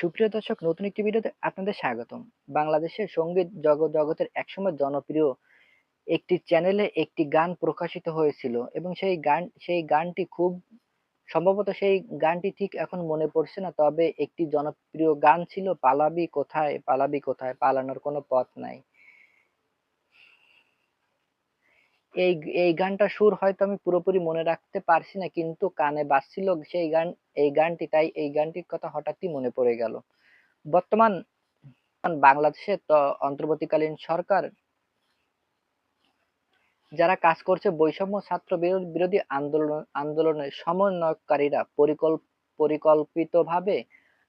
সুপ্রিয় দর্শক, নতুন একটি ভিডিওতে আপনাদের স্বাগতম। বাংলাদেশের সংগীত জগৎ জগতের একসময় জনপ্রিয় একটি চ্যানেলে একটি গান প্রকাশিত হয়েছিল এবং সেই গান, সেই গানটি খুব, সম্ভবত সেই গানটি ঠিক এখন মনে পড়ছে না, তবে একটি জনপ্রিয় গান ছিল পালাবি কোথায় পালাবি কোথায়, পালানোর কোনো পথ নাই। এই এই গানটার সুর হয়তো আমি পুরোপুরি মনে রাখতে পারছি না, কিন্তু কানে বাজছিল সেই গান, এই গানটি, তাই এই গানটির কথা হঠাৎই মনে পড়ে গেল। বর্তমান বাংলাদেশে তো অন্তর্বর্তীকালীন সরকার যারা কাজ করছে, বৈষম্য ছাত্র বিরোধী আন্দোলন আন্দোলনের সমন্বয়কারীরা পরিকল্প, পরিকল্পিতভাবে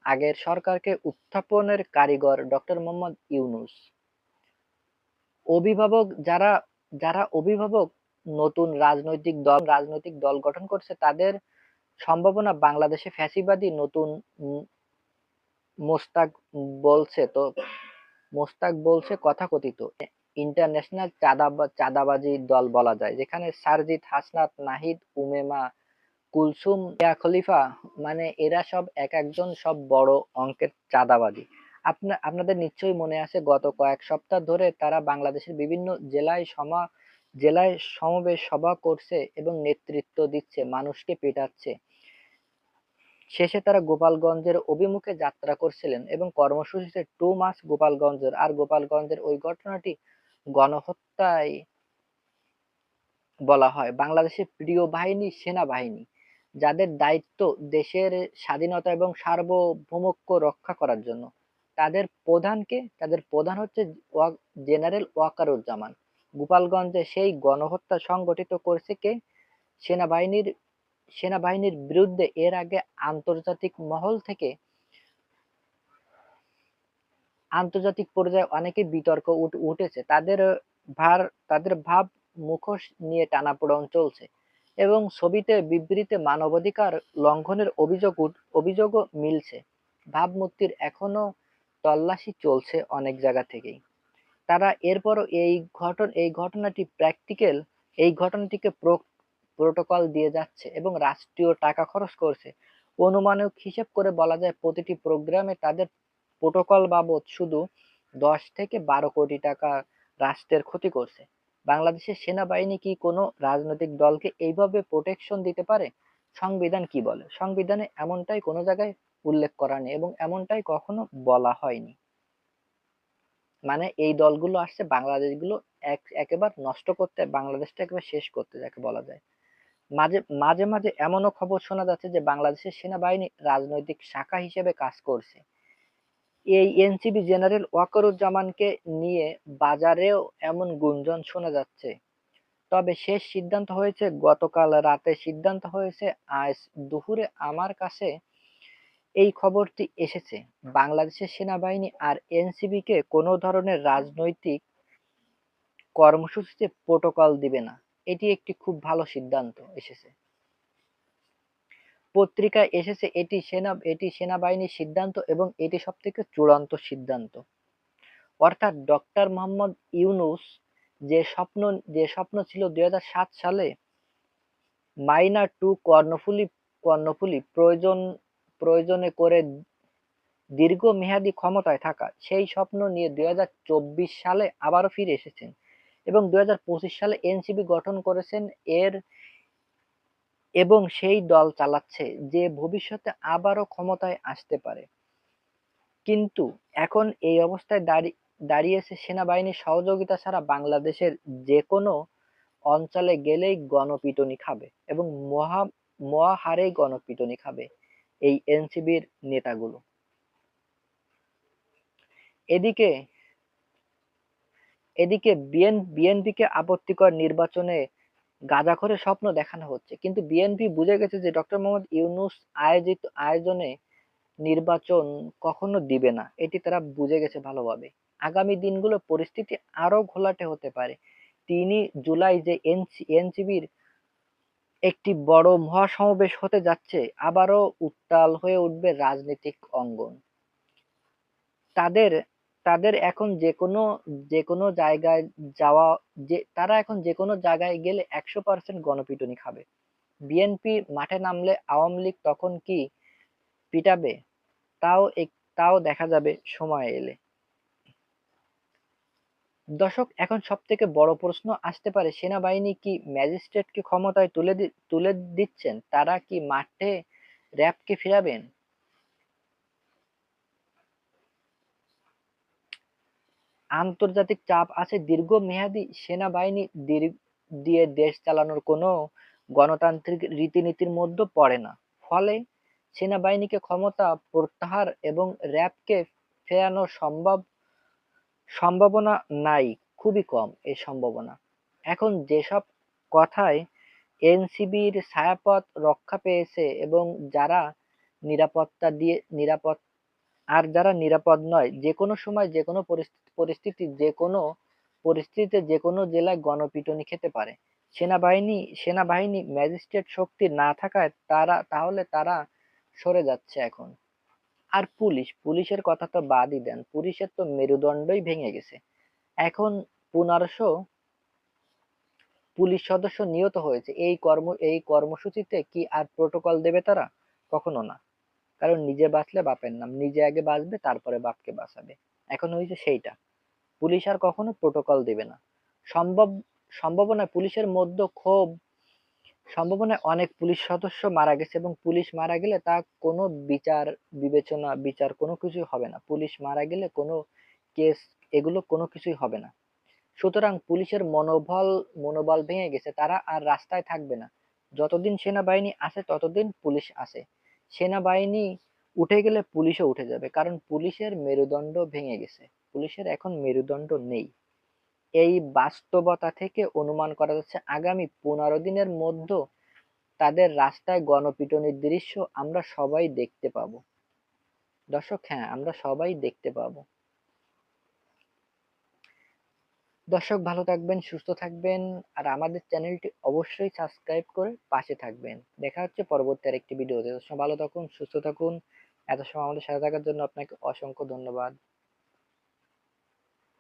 আগের সরকারকে উত্থাপনের কারিগর ডক্টর মোহাম্মদ ইউনুস। অভিভাবক যারা যারা অভিভাবক, নতুন রাজনৈতিক দল রাজনৈতিক দল গঠন করছে, তাদের সম্ভাবনা বাংলাদেশে ফ্যাসিবাদী নতুন মোস্তাক বলছে তো, মোস্তাক বলছে কথাকথিত। ইন্টারন্যাশনাল চাঁদাবা চাঁদাবাজি দল বলা যায়, যেখানে সারজিৎ হাসনাত, নাহিদ, উমেমা, কুলসুম খলিফা মানে এরা সব এক একজন সব বড় অঙ্কের চাঁদাবাজি। আপনা, আপনাদের নিশ্চয়ই মনে আছে, গত কয়েক সপ্তাহ ধরে তারা বাংলাদেশের বিভিন্ন জেলায় সমা, জেলায় সমাবেশ সভা করছে এবং নেতৃত্ব দিচ্ছে, মানুষকে পেটাচ্ছে। শেষে তারা গোপালগঞ্জের অভিমুখে যাত্রা করছিলেন এবং কর্মসূচিতে টু মাস গোপালগঞ্জের, আর গোপালগঞ্জের ওই ঘটনাটি গণহত্যায় বলা হয়। বাংলাদেশের প্রিয় বাহিনী, সেনাবাহিনী, যাদের দায়িত্ব দেশের স্বাধীনতা এবং সার্বভৌমত্ব রক্ষা করার জন্য। তাদের প্রধানকে, তাদের প্রধান হচ্ছে জেনারেল ওয়াকারুজ্জামান। গোপালগঞ্জে সেই গণহত্যা সংগঠিত করেছে কে? সেনাবাহিনীর সেনাবাহিনীর বিরুদ্ধে এর আগে আন্তর্জাতিক মহল থেকে আন্তর্জাতিক পর্যায়ে অনেকে বিতর্ক উঠেছে। তাদের ভার, তাদের ভাব মুখোশ নিয়ে টানাপোড়ন চলছে এবং ছবিতে বিবৃতিতে মানবাধিকার লঙ্ঘনের অভিযোগ অভিযোগও মিলছে। ভাবমূর্তির এখনও তল্লাশি চলছে অনেক জায়গা থেকেই। তারা এরপরও এই ঘটন, এই ঘটনাটি প্র্যাকটিক্যাল এই ঘটনাটিকে প্রোটোকল দিয়ে যাচ্ছে এবং রাষ্ট্রীয় টাকা খরচ করছে। অনুমানিক হিসেব করে বলা যায় প্রতিটি প্রোগ্রামে তাদের প্রোটোকল বাবদ শুধু দশ থেকে বারো কোটি টাকা রাষ্ট্রের ক্ষতি করছে। বাংলাদেশের সেনাবাহিনী কি কোনো রাজনৈতিক দলকে এইভাবে প্রোটেকশন দিতে পারে? সংবিধান কি বলে? সংবিধানে এমনটাই কোনো জায়গায় উল্লেখ করা নেই এবং এমনটাই কখনো বলা হয়নি। মানে এই দলগুলো আসছে, বাংলাদেশগুলো এক, একেবারে নষ্ট করতে, বাংলাদেশটা একেবারে শেষ করতে যাকে বলা যায়। মাঝে মাঝে মাঝে এমনও খবর শোনা যাচ্ছে যে বাংলাদেশের সেনাবাহিনী রাজনৈতিক শাখা হিসেবে কাজ করছে। এই এনসিবি জেনারেল ওয়াকারুজ্জামানকে নিয়ে বাজারেও এমন গুঞ্জন শোনা যাচ্ছে। তবে শেষ সিদ্ধান্ত হয়েছে, গতকাল রাতে সিদ্ধান্ত হয়েছে, আজ দুপুরে আমার কাছে এই খবরটি এসেছে। বাংলাদেশের সেনাবাহিনী আর এনসিবিকে কোনো ধরনের রাজনৈতিক কর্মসূচিতে প্রোটোকল দিবে না। এটি একটি খুব ভালো সিদ্ধান্ত এসেছে। পত্রিকায় এসেছে এটি সেনা, এটি সেনাবাহিনীর সিদ্ধান্ত এবং এটি সব থেকে চূড়ান্ত সিদ্ধান্ত। অর্থাৎ ডক্টর মোহাম্মদ ইউনুস যে স্বপ্ন যে স্বপ্ন ছিল দুই হাজার সাত সালে মাইনা টু কর্ণফুলি কর্ণফুলি প্রয়োজন প্রয়োজনে করে দীর্ঘমেয়াদী ক্ষমতায় থাকা সেই স্বপ্ন নিয়ে দুই সালে আবারও ফিরে এসেছেন এবং দুই সালে এনসিবি গঠন করেছেন এর এবং সেই দল চালাচ্ছে যে ভবিষ্যতে আবারও ক্ষমতায় আসতে পারে। কিন্তু এখন এই অবস্থায় দাঁড়িয়ে দাঁড়িয়েছে সেনাবাহিনীর সহযোগিতা ছাড়া বাংলাদেশের যে কোনো অঞ্চলে গেলেই গণপিটনি খাবে এবং মহা মহাহারেই গণপিটনি খাবে। এই এনসিবির নেতাগুলো। এদিকে এদিকে বিএন বিএনপিকে আপত্তিকর নির্বাচনে গাঁজাখরের স্বপ্ন দেখানো হচ্ছে। কিন্তু বিএনপি বুঝে গেছে যে ডক্টর মোহাম্মদ ইউনুস আয়োজিত আয়োজনে নির্বাচন কখনো দিবে না। এটি তারা বুঝে গেছে ভালোভাবে। আগামী দিনগুলো পরিস্থিতি আরও ঘোলাটে হতে পারে। তিনি জুলাই যে এনসিবির একটি বড় মহাসমাবেশ হতে যাচ্ছে, আবারও উত্তাল হয়ে উঠবে রাজনৈতিক অঙ্গন। তাদের তাদের এখন যে কোনো যে কোনো জায়গায় যাওয়া, যে, তারা এখন যে কোনো জায়গায় গেলে একশো পার্সেন্ট গণপিটুনি খাবে। বিএনপি মাঠে নামলে আওয়ামী লীগ তখন কি পিটাবে? তাও এক, তাও দেখা যাবে সময় এলে। দর্শক, এখন সব থেকে বড় প্রশ্ন আসতে পারে, সেনাবাহিনী কি ম্যাজিস্ট্রেটকে ক্ষমতায় তুলে তুলে দিচ্ছেন? তারা কি মাঠে র্যাবকে ফিরাবেন? আন্তর্জাতিক চাপ আছে দীর্ঘ দীর্ঘমেয়াদী সেনাবাহিনী দিয়ে দেশ চালানোর কোনো গণতান্ত্রিক রীতিনীতির মধ্যে পড়ে না। ফলে সেনাবাহিনীকে ক্ষমতা প্রত্যাহার এবং র্যাবকে ফেরানো সম্ভব সম্ভাবনা নাই, খুবই কম এই সম্ভাবনা। এখন যেসব কথায় এনসিবির ছায়াপথ রক্ষা পেয়েছে এবং যারা নিরাপত্তা দিয়ে, নিরাপদ, আর যারা নিরাপদ নয় যে কোনো সময় যে কোনো পরিস্থিতি যে কোনো পরিস্থিতিতে যে কোনো জেলায় গণপিটুনি খেতে পারে। সেনাবাহিনী সেনাবাহিনী ম্যাজিস্ট্রেট শক্তি না থাকায় তারা, তাহলে তারা সরে যাচ্ছে এখন। আর পুলিশ, পুলিশের কথা তো বাদই দেন। পুলিশের তো মেরুদণ্ডই ভেঙে গেছে। এখন পনেরোশো পুলিশ সদস্য নিহত হয়েছে। এই কর্ম, এই কর্মসূচিতে কি আর প্রোটোকল দেবে তারা? কখনো না। কারণ নিজে বাঁচলে বাপের নাম। নিজে আগে বাঁচবে, তারপরে বাপকে বাঁচাবে। এখন হয়েছে সেইটা। পুলিশ আর কখনো প্রোটোকল দেবে না। সম্ভব সম্ভাবনা পুলিশের মধ্যে ক্ষোভ সম্ভাবনায় অনেক পুলিশ সদস্য মারা গেছে এবং পুলিশ মারা গেলে তা কোনো বিচার, বিবেচনা, বিচার কোনো কিছুই হবে না। পুলিশ মারা গেলে কোনো কেস, এগুলো কোনো কিছুই হবে না। সুতরাং পুলিশের মনোবল মনোবল ভেঙে গেছে, তারা আর রাস্তায় থাকবে না। যতদিন সেনাবাহিনী আছে ততদিন পুলিশ আছে সেনাবাহিনী উঠে গেলে পুলিশও উঠে যাবে, কারণ পুলিশের মেরুদণ্ড ভেঙে গেছে। পুলিশের এখন মেরুদণ্ড নেই। এই বাস্তবতা থেকে অনুমান করা যাচ্ছে আগামী পনেরো দিনের মধ্যে তাদের রাস্তায় গণপিটুনির দৃশ্য আমরা সবাই দেখতে পাবো। দর্শক হ্যাঁ আমরা সবাই দেখতে পাবো। দর্শক, ভালো থাকবেন, সুস্থ থাকবেন, আর আমাদের চ্যানেলটি অবশ্যই সাবস্ক্রাইব করে পাশে থাকবেন। দেখা হচ্ছে পরবর্তী আরেকটি ভিডিওতে। ভালো থাকুন, সুস্থ থাকুন। এত সময় আমাদের সাথে থাকার জন্য আপনাকে অসংখ্য ধন্যবাদ।